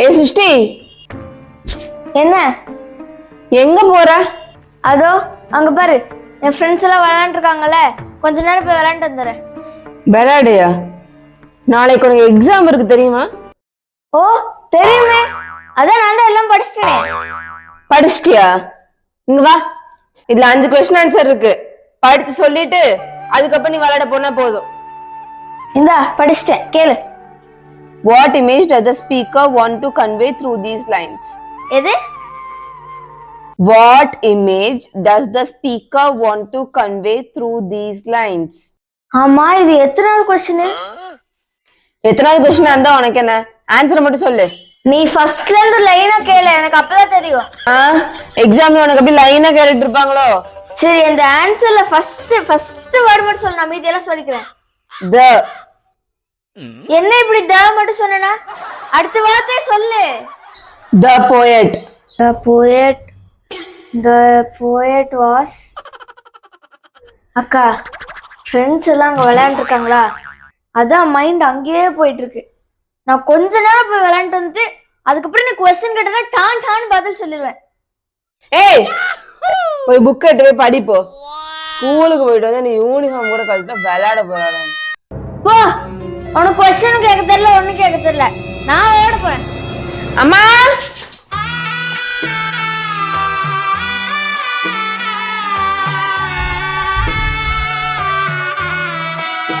ஏ சிருஷ்டி என்ன? எங்க போற? அதோ அங்க பாரு. என் ஃப்ரெண்ட்ஸ் எல்லாம் விளையாண்டுருக்காங்கல்ல. கொஞ்ச நேரம் போய் விளையாண்டு வந்துடுறேன். விளையாடுயா நாளைக்கு உனக்கு எக்ஸாம் இருக்கு தெரியுமா? ஓ தெரியுமே. அதான் நான் தான் எல்லாம் படிச்சிட்டேனே. படிச்சிட்டியா? இங்க வா. இதுல அஞ்சு கொஸ்டின் ஆன்சர் இருக்கு. படிச்சு சொல்லிட்டு அதுக்கப்புறம் நீ விளையாட போனா போதும். இந்தா படிச்சிட்டேன். கேளு. What image does the speaker want to convey through these lines? எது? What image does the speaker want to convey through these lines? ஆமா இது எத்தனாவது கொஸ்டின் எத்தனாவது கொஸ்டின் இருந்தா உனக்கு என்ன? ஆன்சர் மட்டும் சொல்லு. நீ ஃபர்ஸ்ட்ல இருந்து லைனா கேளு எனக்கு அப்பதான் தெரியும். எக்ஸாம்ல உனக்கு அப்படி லைனா கேட்டுட்டு இருப்பாங்களோ? சரி அந்த ஆன்சர்ல ஃபர்ஸ்ட் ஃபர்ஸ்ட் வேர்ட் மட்டும் சொல்லு நான் மீதியெல்லாம் சொல்லிக்கிறேன். The என்ன இப்படி த மட்டும் சொன்னா அடுத்த வார்த்தையை சொல்லு. the poet The poet the poet was அக்கா ஃப்ரெண்ட்ஸ் எல்லாம் அங்க விளையாண்டுருக்காங்களா? அதான் மைண்ட் அங்கேயே போயிட்டு இருக்கு நான் கொஞ்ச நேரம் போய் விளையாண்டு வந்துட்டு அதுக்கப்புறம் நீ கொஸ்டின் கேட்டனா டான் டான் பதில் சொல்லிடுவேன் ஏய் போய் புக் எடுத்து போய் படிப்போ. ஸ்கூலுக்கு போயிட்டு வந்து நீ யூனிஃபார்ம் கூட கழட்ட விளையாட போறாங்க போ. உனக்கு கொஸ்டின் கேட்க தெரியல ஒண்ணும் கேட்க தெரியல. நான் விளையாட போறேன். அம்மா!